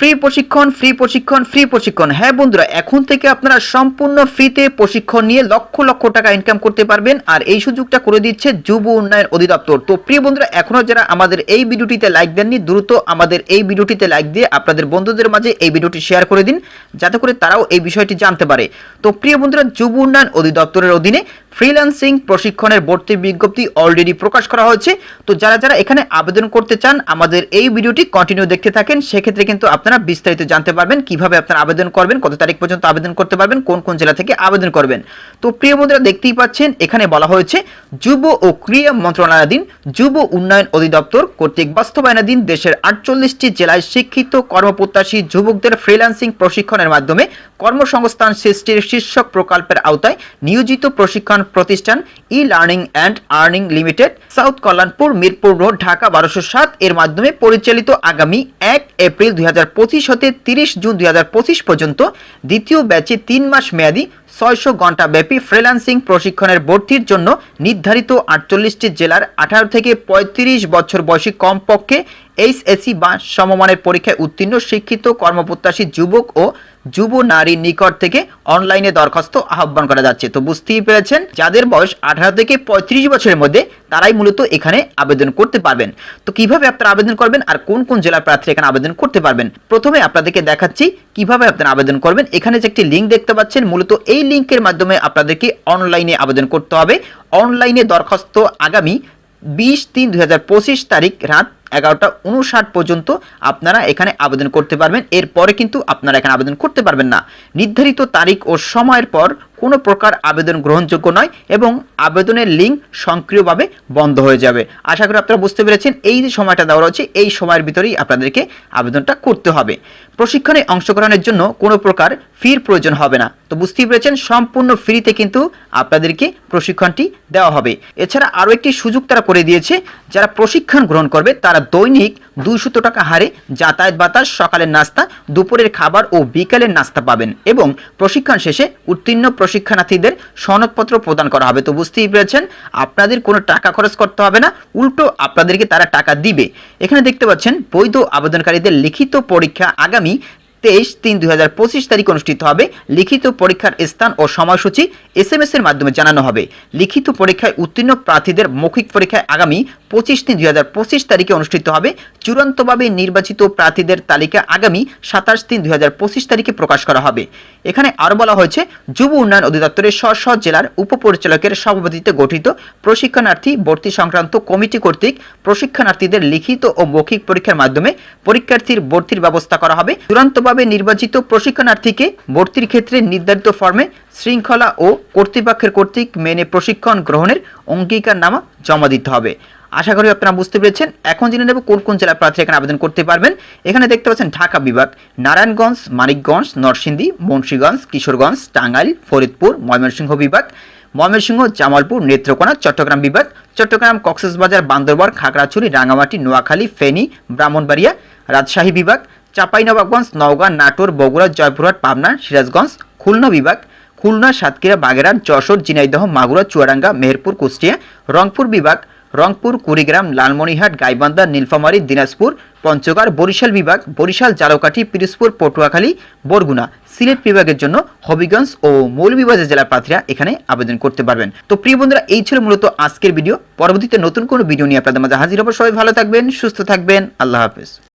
Free প্রশিক্ষণ free প্রশিক্ষণ free প্রশিক্ষণ। হ্যাঁ বন্ধুরা, এখন থেকে আপনারা সম্পূর্ণ ফ্রিতে প্রশিক্ষণ নিয়ে লক্ষ লক্ষ টাকা ইনকাম করতে পারবেন। আর এই সুযোগটা করে দিচ্ছে যুব উন্নয়ন অধিদপ্তর। তো প্রিয় বন্ধুরা, এখনও যারা আমাদের এই ভিডিওটিতে লাইক দেননি, দ্রুত আমাদের এই ভিডিওটিতে লাইক দিয়ে আপনাদের বন্ধুদের মাঝে এই ভিডিওটি শেয়ার করে দিন, যাতে করে তারাও এই বিষয়টি জানতে পারে। তো প্রিয় বন্ধুরা, যুব উন্নয়ন অধিদপ্তরের অধীনে ফ্রিল্যান্সিং প্রশিক্ষণের ভর্তি বিজ্ঞপ্তি অলরেডি প্রকাশ করা হয়েছে। তো যারা যারা এখানে আবেদন করতে চান, আমাদের এই ভিডিওটি কন্টিনিউ দেখতে থাকেন। সেক্ষেত্রে কিন্তু আপনারা বিস্তারিত জানতে পারবেন, কীভাবে আপনারা আবেদন করবেন, কত তারিখ পর্যন্ত আবেদন করতে পারবেন, কোন কোন জেলা থেকে আবেদন করবেন। তো প্রিয় বন্ধুরা, দেখতেই পাচ্ছেন, এখানে বলা হয়েছে, যুব ও ক্রীড়া মন্ত্রণালয়াধীন যুব উন্নয়ন অধিদপ্তর কর্তৃক বাস্তবায়নাধীন দেশের আটচল্লিশটি জেলায় শিক্ষিত কর্মপ্রত্যাশী যুবকদের ফ্রিল্যান্সিং প্রশিক্ষণের মাধ্যমে কর্মসংস্থান সৃষ্টির শীর্ষক প্রকল্পের আওতায় নিয়োজিত প্রশিক্ষণ প্রতিষ্ঠান e learning and earning limited south Kalyanpur Mirpur road Dhaka বারোশো সাত। এর মাধ্যমে পরিচালিত আগামী এক এপ্রিল দুই হাজার পঁচিশ হতে তিরিশ জুন দুই হাজার পঁচিশ পর্যন্ত দ্বিতীয় ব্যাচে তিন মাস মেয়াদী ছয়শো ঘণ্টা ব্যাপী ফ্রিল্যান্সিং প্রশিক্ষণের ভর্তির জন্য নির্ধারিত আটচল্লিশটি জেলার আঠারো থেকে পঁয়ত্রিশ বছর বয়সী কমপক্ষে এইচএসসি বা সমমানের পরীক্ষায় উত্তীর্ণ শিক্ষিত কর্মপ্রত্যাশী যুবক ও যুব নারীর নিকট থেকে অনলাইনে দরখাস্ত আহ্বান করা যাচ্ছে। তো বুঝতেই পেরেছেন, যাদের বয়স আঠারো থেকে পঁয়ত্রিশ বছরের মধ্যে, তারাই মূলত এখানে আবেদন করতে পারবেন। তো কীভাবে আপনারা আবেদন করবেন আর কোন কোন জেলার প্রার্থী এখানে আবেদন করতে পারবেন? প্রথমে আপনাদেরকে দেখাচ্ছি কীভাবে আপনারা আবেদন করবেন। এখানে যে একটি লিঙ্ক দেখতে পাচ্ছেন, মূলত এই লিঙ্কের মাধ্যমে আপনাদেরকে অনলাইনে আবেদন করতে হবে। অনলাইনে দরখাস্ত আগামী বিশ তিন দুই তারিখ রাত এগারোটা উনষাট পর্যন্ত আপনারা এখানে আবেদন করতে পারবেন। এরপরে কিন্তু আপনারা এখানে আবেদন করতে পারবেন না। নির্ধারিত তারিখ ও সময়ের পর কোনো প্রকার আবেদন গ্রহণযোগ্য নয় এবং আবেদনের লিঙ্ক সক্রিয়ভাবে বন্ধ হয়ে যাবে। আশা করি আপনারা বুঝতে পেরেছেন। এই যে সময়টা দেওয়া রয়েছে, এই সময়ের ভিতরেই আপনাদেরকে আবেদনটা করতে হবে। প্রশিক্ষণে অংশগ্রহণের জন্য কোনো প্রকার ফির প্রয়োজন হবে না। তো বুঝতেই পেরেছেন, সম্পূর্ণ ফ্রিতে কিন্তু আপনাদেরকে প্রশিক্ষণটি দেওয়া হবে। এছাড়া আরও একটি সুযোগ তারা করে দিয়েছে, যারা প্রশিক্ষণ গ্রহণ করবে তারা দৈনিক দুশত টাকা হারে যাতায়াত বাতাস, সকালের নাস্তা, দুপুরের খাবার ও বিকালের নাস্তা পাবেন এবং প্রশিক্ষণ শেষে উত্তীর্ণ প্রশিক্ষণার্থীদের সনদপত্র প্রদান করা হবে। তো বুঝতেই পেরেছেন, আপনাদের কোনো টাকা খরচ করতে হবে না, উল্টো আপনাদেরকে তারা টাকা দিবে। এখানে দেখতে পাচ্ছেন, বৈধ আবেদনকারীদের লিখিত পরীক্ষা আগামী তেইশ তিন দুই তারিখ অনুষ্ঠিত হবে। লিখিত পরীক্ষার স্থান ও সময়সূচি এস এম এস এর মাধ্যমে জানানো হবে। লিখিত পরীক্ষায় উত্তীর্ণ প্রার্থীদের মৌখিক পরীক্ষায় আগামী পঁচিশ তিন দুই তারিখে অনুষ্ঠিত হবে। চূড়ান্তভাবে নির্বাচিত প্রার্থীদের তালিকা আগামী সাতাশ তিন দুই তারিখে প্রকাশ করা হবে। এখানে আরও বলা হয়েছে, যুব উন্নয়ন অধিদপ্তরের স্ব স্ব জেলার উপপরিচালকের সভাপতিত্বে গঠিত প্রশিক্ষণার্থী ভর্তি সংক্রান্ত কমিটি কর্তৃক প্রশিক্ষণার্থীদের লিখিত ও মৌখিক পরীক্ষার মাধ্যমে পরীক্ষার্থীর ভর্তির ব্যবস্থা করা হবে। চূড়ান্তভাবে নির্বাচিত প্রশিক্ষণার্থীকে ভর্তির ক্ষেত্রে নির্ধারিত ফর্মে শৃঙ্খলা ও কর্তৃপক্ষের কর্তৃক মেনে প্রশিক্ষণ গ্রহণের অঙ্গীকারনামা জমা দিতে হবে। আশা করি আপনারা বুঝতে পেরেছেন। এখন জেনে নেব কোন কোন জেলার প্রার্থী এখানে আবেদন করতে পারবেন। এখানে দেখতে পাচ্ছেন ঢাকা বিভাগ, নারায়ণগঞ্জ, মানিকগঞ্জ, নরসিংদী, মুন্সীগঞ্জ, কিশোরগঞ্জ, টাঙ্গাইল, ফরিদপুর, ময়মনসিংহ বিভাগ, ময়মনসিংহ, জামালপুর, নেত্রকোনা, চট্টগ্রাম বিভাগ, চট্টগ্রাম কক্সবাজার, বান্দরবান, খাগড়াছড়ি রাঙামাটি নোয়াখালী, ফেনী, ব্রাহ্মণবাড়িয়া, রাজশাহী বিভাগ চাঁপাইনবাবগঞ্জ, নওগাঁ, নাটোর, বগুড়া, জয়পুরহাট, পাবনা, সিরাজগঞ্জ, খুলনা বিভাগ, খুলনা, সাতক্ষীরা, বাগেরহাট, যশোর, ঝিনাইদহ, মাগুরা, চুয়াডাঙ্গা, মেহেরপুর, কুষ্টিয়া, রংপুর বিভাগ, রংপুর, কুড়িগ্রাম, লালমনিরহাট, গাইবান্ধা, নীলফামারী, দিনাজপুর, পঞ্চগড়, বরিশাল বিভাগ, বরিশাল, জালকাঠি, পিরোজপুর, পটুয়াখালী, বরগুনা। সিলেট বিভাগের জন্য হবিগঞ্জ ও মৌলভীবাজার জেলার প্রার্থীরা এখানে আবেদন করতে পারবেন। তো প্রিয় বন্ধুরা, এই ছিল মূলত আজকের ভিডিও। পরবর্তীতে নতুন কোনো ভিডিও নিয়ে আপনাদের মাঝে হাজির হব। সবাই ভালো থাকবেন, সুস্থ থাকবেন। আল্লাহ হাফেজ।